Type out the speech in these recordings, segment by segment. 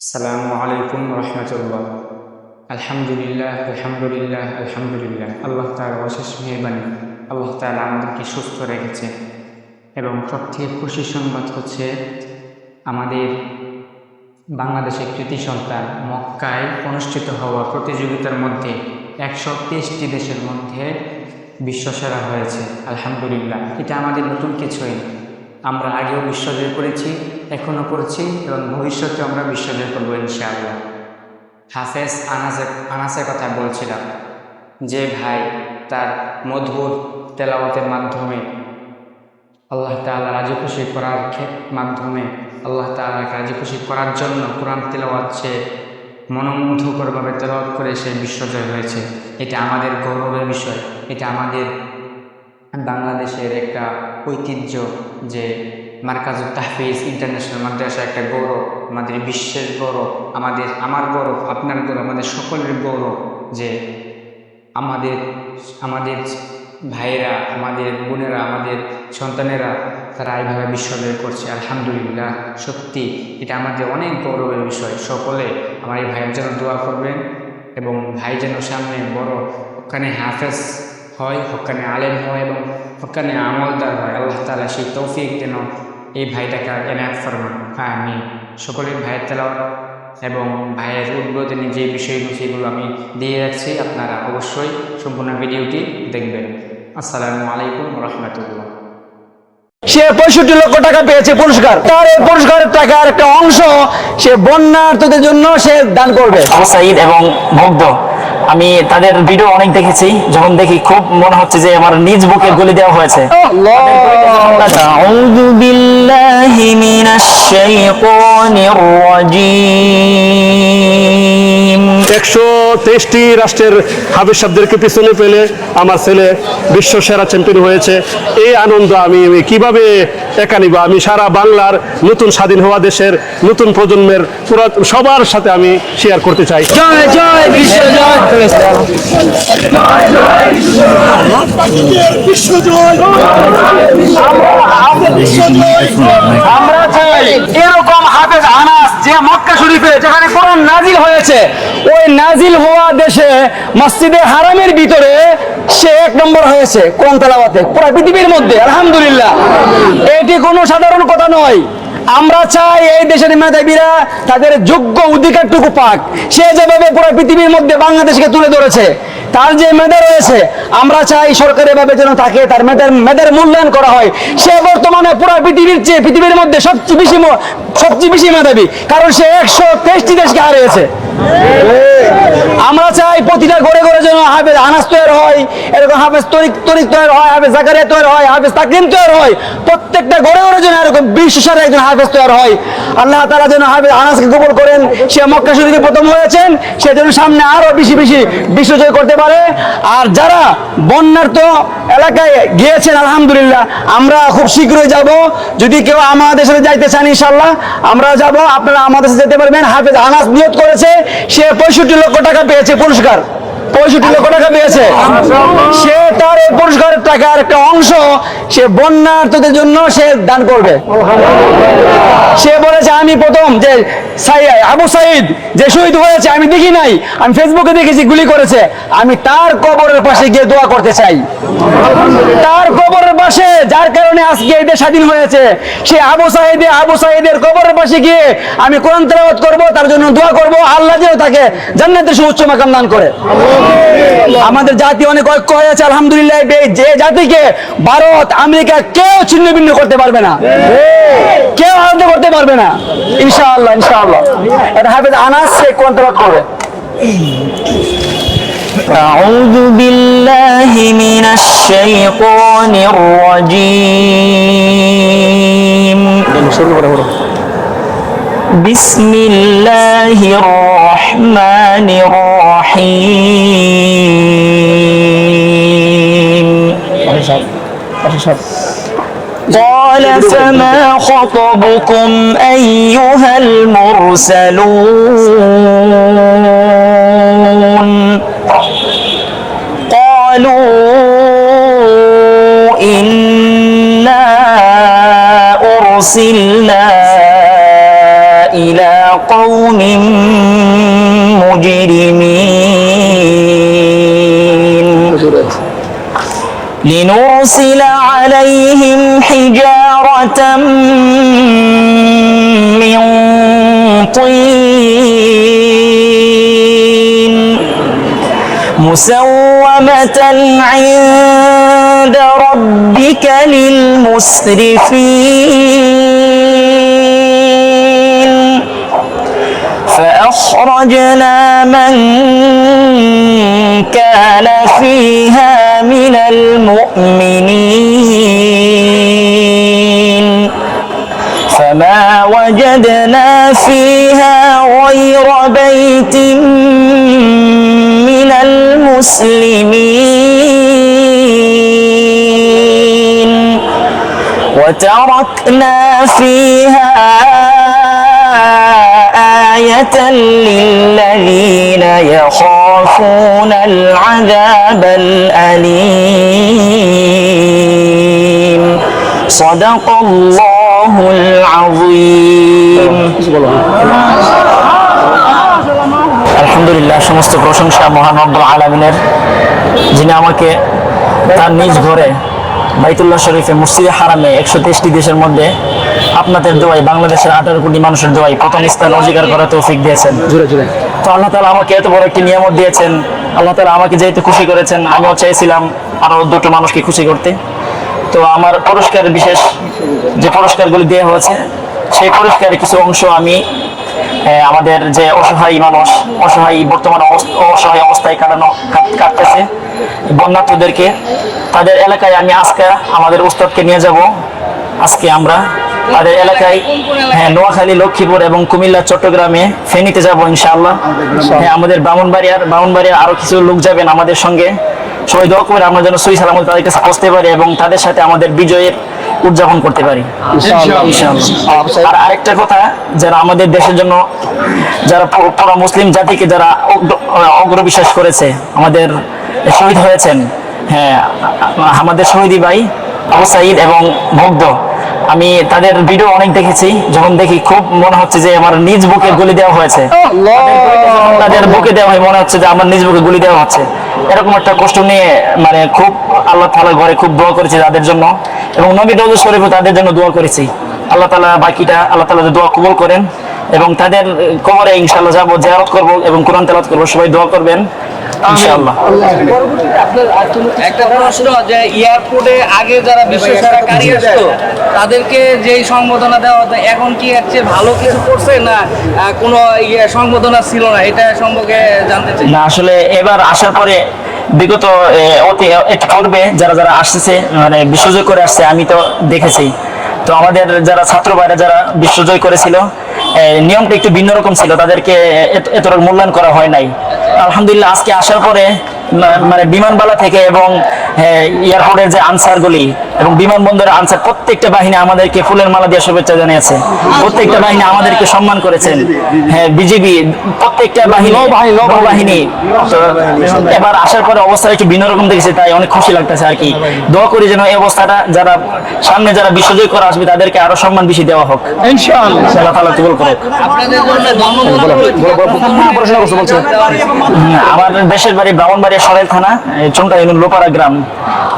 আসসালামু আলাইকুম রহমতুল্লাহ। আলহামদুলিল্লাহ আলহামদুলিল্লাহ আলহামদুলিল্লাহ। আল্লাহ তার অশেষ মেহরবানি। আল্লাহ তাআলা আমাদেরকে সুস্থ রেখেছে এবং সবথেকে খুশি সংবাদ হচ্ছে আমাদের বাংলাদেশের কৃতি সন্তান মক্কায় অনুষ্ঠিত হওয়া প্রতিযোগিতার মধ্যে একশো তেইশটি দেশের মধ্যে বিশ্বসেরা হয়েছে। আলহামদুলিল্লাহ। এটা আমাদের নতুন কিছুই না। আমরা আগেও বিশ্বজয় করেছি এখনও করছি এবং ভবিষ্যতে আমরা বিশ্বজয় করব ইনশাআল্লাহ। হাফেজ আনাসের আনাসের কথা বলছিলাম যে ভাই তার মধুর তেলাওয়াতের মাধ্যমে আল্লাহ তাআলা রাজি খুশি করার মাধ্যমে আল্লাহ তাআলাকে রাজি খুশি করার জন্য কোরআন তেলাওয়াত সে মনোমুগ্ধকরভাবে তেলাওয়াত করে সে বিশ্বজয় হয়েছে। এটা আমাদের গৌরবের বিষয়, এটা আমাদের বাংলাদেশের একটা ঐতিহ্য যে মার্কাজুল তাহফিজ ইন্টারন্যাশনাল মাদ্রাসা একটা গৌরব আমাদের বিশ্বের গৌরব আমাদের, আমার গৌরব আপনার গৌরব আমাদের সকলের গৌরব যে আমাদের আমাদের ভাইয়েরা, আমাদের বোনেরা, আমাদের সন্তানেরা, তারা এইভাবে বিশ্বজয় করছে, আলহামদুলিল্লাহ, সত্যি, এটা আমাদের অনেক গৌরবের বিষয়, সকলে আমার এই ভাইয়ের জন্য দোয়া করবেন এবং ভাই যেন সামনে বড়, ওখানে হাফেজ হয় হকানে আলেম হয় এবং হকানে আমলদার হয়। আল্লাহ তালা সেই তৌফিক যেন এই ভাইটাকে এনায়ত ফরমান। হ্যাঁ আমি সকলের ভাইয়ের তেলাওয়াত এবং ভাইয়ের উদ্বোধনী যে বিষয়গুলো সেগুলো আমি দিয়ে রাখছি আপনারা অবশ্যই সম্পূর্ণ ভিডিওটি দেখবেন। আসসালামু আলাইকুম রহমতুল্লাহ সে পঁয়ষট্টি লক্ষ টাকা পেয়েছে পুরস্কার। তার এই পুরস্কারের টাকার একটা অংশ সে বন্যার্থদের জন্য সে দান করবে। এবং মুগ্ধ আমি তাদের ভিডিও অনেক দেখেছি যখন দেখি খুব মনে হচ্ছে যে আমার নিজ বুকে গুলি দেওয়া হয়েছে أعوذ بالله من الشيطان الرجيم একশো তেইশটি রাষ্ট্রের হাবিজ সাহেবদেরকে পিছনে ফেলে আমার ছেলে বিশ্ব সেরা চ্যাম্পিয়ন হয়েছে এই আনন্দ আমি আমি কিভাবে একা নিব আমি সারা বাংলার নতুন স্বাধীন হওয়া দেশের নতুন প্রজন্মের পুরা সবার সাথে আমি শেয়ার করতে চাই জয় জয় বিশ্ব জয় আমরা চাই এরকম হাফেজ আনাস যে মক্কা শরীফে যেখানে কোরআন নাজিল হয়েছে, ওই নাজিল হওয়া দেশে, মসজিদে হারামের ভিতরে সে এক নম্বর হয়েছে কোরআন তালাবাতে পুরো পৃথিবীর মধ্যে, আলহামদুলিল্লাহ। এটি কোনো সাধারণ কথা নয়। আমরা চাই এই দেশের মেধাবীরা তাদের যোগ্য অধিকারটুকু পাক। সে যেভাবে পুরো পৃথিবীর মধ্যে বাংলাদেশকে তুলে ধরেছে, তার যে মেধা রয়েছে, আমরা চাই সরকারের ভাবে যেন তাকে তার মেধার মেধার মূল্যায়ন করা হয়। সে বর্তমানে পুরো পৃথিবীর চেয়ে পৃথিবীর মধ্যে সবচেয়ে বেশি সবচেয়ে বেশি মেধাবী, কারণ সে একশো তেইশটি দেশকে হারিয়েছে। আমরা চাই প্রতিটা ঘরে ঘরে যেন হাফেজ আনাস তৈরি হয়, এরকম হাফেজ তরিক তরিক তৈরি হয়, হাফেজ জাকারিয়া তৈরি হয়, হাফেজ তাকরিম তৈরি হয়। প্রত্যেকটা ঘরে ঘরে যেন এরকম বিশ্বসারে একজন হাফেজ তৈরি হয়। আল্লাহ তারা যেন হাফেজ আনাসকে কবুল করেন। সে মক্কা শরীফে প্রথম হয়েছেন, সে যেন সামনে আরও বেশি বেশি বিশ্বজয় করতে পারে। আর যারা বন্যার তো এলাকায় গিয়েছেন, আলহামদুলিল্লাহ, আমরা খুব শীঘ্রই যাব। যদি কেউ আমাদের সাথে যাইতে চান ইনশাল্লাহ আমরা যাব, আপনারা আমাদের যেতে পারবেন। হাফেজ আনাস নিয়োগ করেছে, সে পঁয়ষট্টি লক্ষ টাকা পেয়েছে পুরস্কার। পঁয়ষট্টি লক্ষ টাকা পেয়েছে। সে তার এই পুরস্কারের টাকার একটা অংশ সে বন্যার্থদের জন্য সে দান করবে। সে বলেছে, আমি প্রথম যে আবু সাইদ যে শহীদ হয়েছে, আমি দেখি নাই। আমি ফেসবুকে দেখেছি, গুলি করেছে। আমি তার কবরের পাশে গিয়ে দোয়া করতে চাই। তার কবরের পাশে, যার কারণে আজকে এই দেশ স্বাধীন হয়েছে, সে আবু সাহেদে আবু সাহেদের কবরের পাশে গিয়ে আমি কোরআন তেলাওয়াত করব, তার জন্য দোয়া করব। আল্লাহ যেন তাকে জান্নাতের সুউচ্চ মাকাম দান করে। আমাদের জাতি অনেক ঐক্য হয়েছে আলহামদুলিল্লাহ এই যে জাতিকে ভারত আমেরিকা কেউ ছিন্ন ভিন্ন করতে পারবে না কেউ আলাদা করতে পারবে না ইনশাআল্লাহ ইনশাআল্লাহ এটা হাফেজ আনাস সে কোরআন তেলাওয়াত করবে أعوذ بالله من الشيطان الرجيم بسم الله الرحمن الرحيم. قال فما خطبكم أيها المرسلون؟ قالوا إنا أرسلنا إلى قوم مجرمين. لنرسل عليهم حجارة من طين مسومة عند ربك للمسرفين. فأخرجنا من كان فيها من المؤمنين. فما وجدنا فيها غير بيت من المسلمين. وتركنا فيها آية للذين يخافون العذاب الأليم صدق الله العظيم আলহামদুলিল্লাহ সমস্ত প্রশংসা মহান রব্বুল আলমিনের যিনি আমাকে তার নিজ ঘরে বাইতুল্লাহ শরীফে মসজিদে হারামে একশো তেইশটি দেশের মধ্যে আপনাদের দোয়াই বাংলাদেশের আঠারো কোটি মানুষের দোয়াই প্রথম স্থান অধিকার করার তৌফিক দিয়েছেন। তো আল্লাহ তালা আমাকে এত বড় একটি নিয়ামত দিয়েছেন। আল্লাহ তালা আমাকে যেহেতু খুশি করেছেন আমিও চাইছিলাম আরও দুটো মানুষকে খুশি করতে। তো আমার পুরস্কারের বিশেষ যে পুরস্কারগুলি দেওয়া হয়েছে সেই পুরস্কারের কিছু অংশ আমি আমাদের যে অসহায় মানুষ অসহায় বর্তমান অসহায় অবস্থায় কাটানো কাটতেছে বন্যার্থীদেরকে তাদের এলাকায় আমি আজকে আমাদের উস্তাদকে নিয়ে যাব। আজকে আমরা তাদের এলাকায় হ্যাঁ নোয়াখালী লক্ষ্মীপুর এবং কুমিল্লা চট্টগ্রামে ফেনীতে যাব ইনশাআল্লাহ। হ্যাঁ আমাদের ব্রাহ্মণবাড়িয়ার ব্রাহ্মণবাড়িয়ার আরও কিছু লোক যাবেন আমাদের সঙ্গে। সবাই দোয়া করে আমরা যেন সই সালামত তাদের কাছে পৌঁছতে পারি এবং তাদের সাথে আমাদের বিজয়ের উদযাপন করতে পারি। আর আরেকটা কথা যারা আমাদের দেশের জন্য যারা পুরো- মুসলিম জাতিকে যারা অগ্র- অগ্রবিশ্বাস করেছে আমাদের শহীদ হয়েছেন। হ্যাঁ আমাদের শহীদি ভাই আবু সাইদ এবং মুগ্ধ আমি তাদের ভিডিও অনেক দেখেছি যখন দেখি খুব মনে হচ্ছে যে আমার নিজ বুকে গুলি দেওয়া হয়েছে। তাদের বুকে দেওয়া হয় মনে হচ্ছে যে আমার নিজ বুকে গুলি দেওয়া হচ্ছে। এরকম একটা কষ্ট নিয়ে মানে খুব আল্লাহ তালা ঘরে খুব দোয়া করেছি তাদের জন্য। এবং নবী রোজ শরীফও তাদের জন্য দোয়া করেছি। আল্লাহ তালা বাকিটা আল্লাহ তালা দোয়া কবুল করেন। এবং তাদের কবরে ইনশাল্লাহ যাব জিয়ারত করব এবং কোরআন তেলাত করব সবাই দোয়া করবেন। ইনশাআল্লাহ। একটা প্রশ্ন যে এয়ারপোর্টে আগে যারা বিশ্ব সেরা কারি আসতো তাদেরকে যেই সংবর্ধনা দেওয়া হতো এখন কি এর চেয়ে ভালো কিছু করছে না কোনো ইয়ে সংবর্ধনা ছিল না? এটা সম্পর্কে জানতে চাই। না আসলে এবার আসার পরে বিগত অতি পূর্বে যারা যারা আসতেছে মানে বিশ্বজয় করে আসছে আমি তো দেখেছি। তো আমাদের যারা ছাত্র ভাইরা যারা বিশ্বজয় করেছিল নিয়মটা একটু ভিন্ন রকম ছিল, তাদেরকে এত- মূল্যায়ন করা হয় নাই। আলহামদুলিল্লাহ, আজকে আসার পরে মানে বিমানবালা থেকে এবং এয়ারপোর্টের যে আনসারগুলি এবং বিমানবন্দরের আনসার প্রত্যেকটা বাহিনী আমাদেরকে ফুলের মালা দিয়ে শুভেচ্ছা জানিয়েছে প্রত্যেকটা বাহিনী আমাদেরকে সম্মান করেছেন হ্যাঁ বিজেপি প্রত্যেকটা বাহিনী নৌবাহিনী এবার আসার পরে অবস্থা একটু ভিন্ন রকম দেখেছে তাই অনেক খুশি লাগতেছে আর কি দোয়া করি যেন এই অবস্থাটা যারা সামনে যারা বিশ্বজয় করে আসবে তাদেরকে আরও সম্মান বেশি দেওয়া হোক ইনশাআল্লাহ তাআলা কবুল আমার দেশের বাড়ি ব্রাহ্মণবাড়িয়া সরাইল থানা ইউনিয়ন লোপাড়া গ্রাম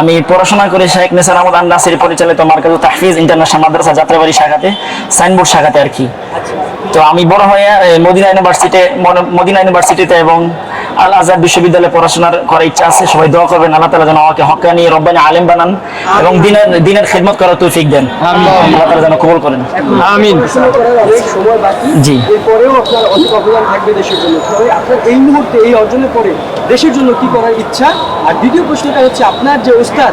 আমি পড়াশোনা করে শেখ নেসার আহমদ আন্নাসির পরিচালিত মার্কাজ তাহফিজ ইন্টারন্যাশনাল মাদ্রাসা যাত্রাবাড়ি শাখাতে সাইনবোর্ড শাখাতে আর কি। তো আমি বড় হয়ে মদিনা ইউনিভার্সিটিতে মদিনা ইউনিভার্সিটিতে এবং আল আজহার বিশ্ববিদ্যালয়ে পড়াশোনার করার ইচ্ছা আছে সবাই দোয়া করবেন আল্লাহ তালা যেন আমাকে হকানি রব্বানি আলেম বানান এবং দিনের দিনের খেদমত করার তৌফিক দেন। আল্লাহ তালা যেন কবুল করেন। আমিন। জি। এরপরেও আপনার অনেক অবদান থাকবে দেশের জন্য। আপনার এই মুহূর্তে এই অর্জনের পরে দেশের জন্য কি করার ইচ্ছা? আর দ্বিতীয় প্রশ্নটা হচ্ছে আপনার যে ওস্তাদ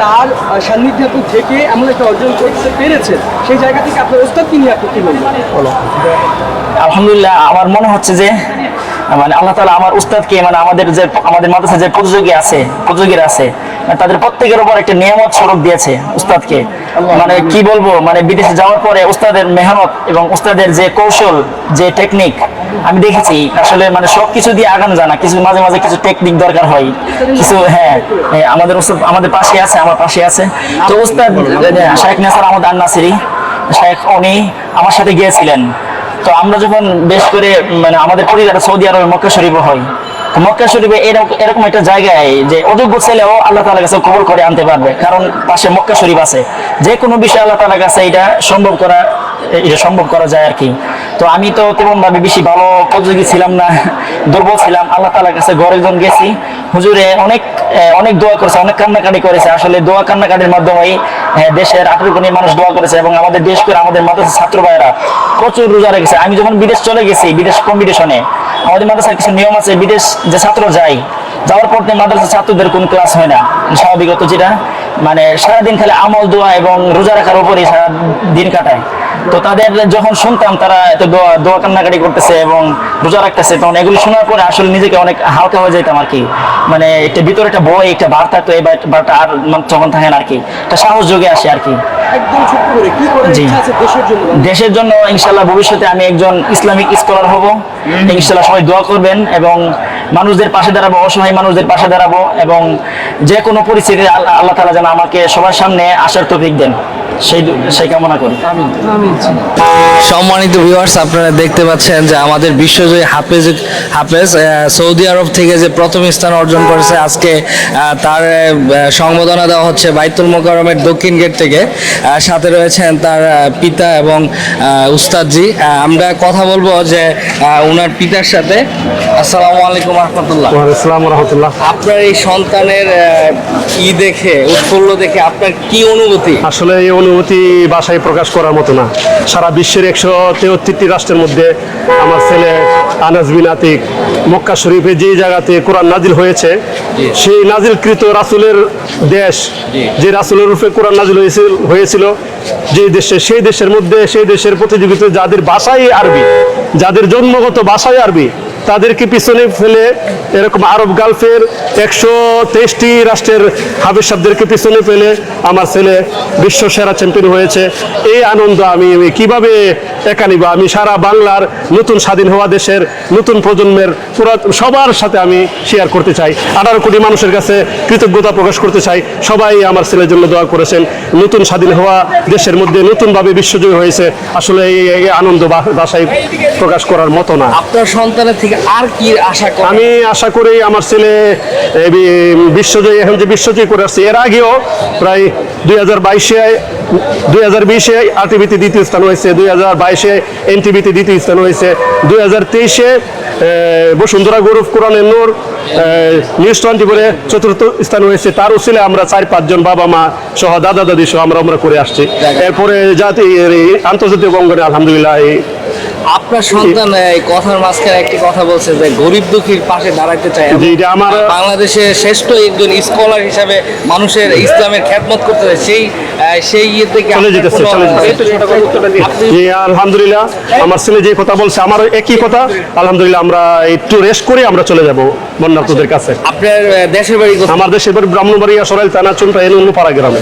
তার সান্নিধ্যে আপনি থেকে এমন একটা অর্জন করতে পেরেছেন সেই জায়গা থেকে আপনার ওস্তাদকে নিয়ে আপনি কি বলবেন? আলহামদুলিল্লাহ আমার মনে হচ্ছে যে মানে আল্লাহ তালা আমার উস্তাদকে মানে আমাদের যে আমাদের মাদ্রাসায় যে প্রতিযোগী আছে প্রতিযোগীরা আছে তাদের প্রত্যেকের উপর একটা নিয়ামত স্বরূপ দিয়েছে উস্তাদকে। মানে কি বলব মানে বিদেশে যাওয়ার পরে উস্তাদের মেহনত এবং উস্তাদের যে কৌশল যে টেকনিক আমি দেখেছি আসলে মানে সব কিছু দিয়ে আগানো যায় না কিছু মাঝে মাঝে কিছু টেকনিক দরকার হয়। কিছু হ্যাঁ আমাদের উস্তাদ আমাদের পাশে আছে আমার পাশে আছে। তো উস্তাদ শেখ নেসার আহমদ আন নাসিরি শেখ উনি আমার সাথে গিয়েছিলেন। তো আমরা যখন বেশ করে মানে আমাদের পরিবার সৌদি আরবের মক্কা শরীফ হয় মক্কা শরীফে এরকম একটা জায়গায় যে অযোগ্য ছেলেও আল্লাহ তালার কাছে কবর করে আনতে পারবে। কারণ পাশে মক্কা শরীফ আছে। যে কোনো বিষয়ে আল্লাহ তালার কাছে এটা সম্ভব করা, এটা সম্ভব করা যায় আর কি। তো আমি তো তেমন ভাবে বেশি ভালো উপযোগী ছিলাম না, দুর্বল ছিলাম। আল্লাহ তালার কাছে গরেকজন গেছি। হুজুরে অনেক অনেক দোয়া করেছে, অনেক কান্নাকাটি করেছে। আসলে দোয়া কান্নাকাটির মাধ্যমেই দেশের আঠারো মানুষ দোয়া করেছে এবং আমাদের দেশ করে আমাদের মাদ্রাসার ছাত্র ভাইয়েরা প্রচুর রোজা রেখেছে। আমি যখন বিদেশ চলে গেছি, বিদেশ কম্পিটিশনে আমাদের মাদ্রাসার কিছু নিয়ম আছে, বিদেশ যে ছাত্র যায়, যাওয়ার পর থেকে মাদ্রাসার ছাত্রদের কোনো ক্লাস হয় না। স্বাভাবিকত যেটা মানে সারাদিন খালি আমল, দোয়া এবং রোজা রাখার উপরে সারা দিন কাটায়। তো তাদের যখন শুনতাম তারা এত দোয়া দোয়া কান্নাকাটি করতেছে এবং রোজা রাখতেছে তখন এগুলি শোনার পরে আসলে নিজেকে অনেক হালকা হয়ে যেতাম আর কি। মানে একটা ভিতরে একটা বই একটা বার থাকতো এই বারটা আর মানে তখন থাকে না আর কি। একটা সাহস যোগে আসে আর কি। দেশের জন্য? ইনশাল্লাহ ভবিষ্যতে আমি একজন ইসলামিক স্কলার হব। ইনশাল্লাহ সবাই দোয়া করবেন এবং মানুষদের পাশে দাঁড়াবো অসহায় মানুষদের পাশে দাঁড়াবো এবং যে কোনো পরিস্থিতি আল্লাহ আল্লাহ তালা যেন আমাকে সবার সামনে আসার তৌফিক দেন। সেই সেই কামনা করি। সম্মানিত ভিউয়ার্স আপনারা দেখতে পাচ্ছেন যে আমাদের বিশ্বজয়ী হাফেজ হাফেজ সৌদি আরব থেকে যে প্রথম স্থান অর্জন করেছে আজকে তার সংবর্ধনা দেওয়া হচ্ছে বাইতুল মোকারমের দক্ষিণ গেট থেকে। সাথে রয়েছেন তার পিতা এবং উস্তাদজি। আমরা কথা বলব যে ওনার পিতার সাথে। আসসালামু আলাইকুম রহমতুল্লাহ। আপনার এই সন্তানের ই দেখে উৎফুল্ল দেখে আপনার কি অনুভূতি? আসলে এই অনুভূতি ভাষায় প্রকাশ করার মতো না। সারা বিশ্বের একশো তেহত্তরটি রাষ্ট্রের মধ্যে আমার ছেলে আনাস বিন আতিক মক্কা শরীফে যে জায়গাতে কোরআন নাজিল হয়েছে সেই নাজিলকৃত রাসুলের দেশ যে রাসুলের রূপে কোরআন নাজিল হয়েছিল হয়েছিল যে দেশে সেই দেশের মধ্যে সেই দেশের প্রতিযোগিতা যাদের ভাষাই আরবি যাদের জন্মগত ভাষাই আরবি তাদেরকে পিছনে ফেলে এরকম আরব গালফের একশো তেইশটি রাষ্ট্রের হাবিজ সাহেবদেরকে পিছনে ফেলে আমার ছেলে বিশ্ব সেরা চ্যাম্পিয়ন হয়েছে। এই আনন্দ আমি কীভাবে একা নিব? আমি সারা বাংলার নতুন স্বাধীন হওয়া দেশের নতুন প্রজন্মের পুরা সবার সাথে আমি শেয়ার করতে চাই। আঠারো কোটি মানুষের কাছে কৃতজ্ঞতা প্রকাশ করতে চাই। সবাই আমার ছেলের জন্য দোয়া করেছেন। নতুন স্বাধীন হওয়া দেশের মধ্যে নতুনভাবে বিশ্বজয়ী হয়েছে। আসলে এই আনন্দ ভাষায় প্রকাশ করার মতো না। আপনার সন্তানের থেকে আর কি আশা করেন? আমি আশা করি আমার ছেলে বিশ্বজয়ী এখন যে বিশ্বজয়ী করে আসছে এর আগেও প্রায় দুই হাজার বাইশে দুই হাজার বিশে আরটিভিতে দ্বিতীয় স্থান হয়েছে দুই হাজার বাইশে এনটিভিতে দ্বিতীয় স্থান হয়েছে দুই হাজার তেইশে বসুন্ধরা গৌরব কোরআনের নূর নিউজ টোয়েন্টি বলে চতুর্থ স্থান হয়েছে তার উচিলে আমরা চার পাঁচজন বাবা মা সহ দাদা দাদি সহ আমরা আমরা করে আসছি। এরপরে জাতি আন্তর্জাতিক অঙ্গনে আলহামদুলিল্লাহ এই আপনার সন্তান এই কথার মাঝখানে একটি কথা বলছে যে গরিব দুঃখীর পাশে দাঁড়াতে চায় জি, এটা আমার- বাংলাদেশের শ্রেষ্ঠ একজন স্কলার হিসাবে মানুষের ইসলামের খ্যাতমত করতে চায়। সেই সেই ইয়ে থেকে চলে যেতেছে, চলে যেতেছে। জি আলহামদুলিল্লাহ আমার ছেলে যে কথা বলছে আমার একই কথা। আলহামদুলিল্লাহ আমরা একটু রেস্ট করে আমরা চলে যাব বন্যার্থদের কাছে। আপনার দেশের বাড়ি? আমার দেশের বাড়ি ব্রাহ্মণবাড়িয়া সরাইল থানা চুনটা এন পাড়া গ্রামে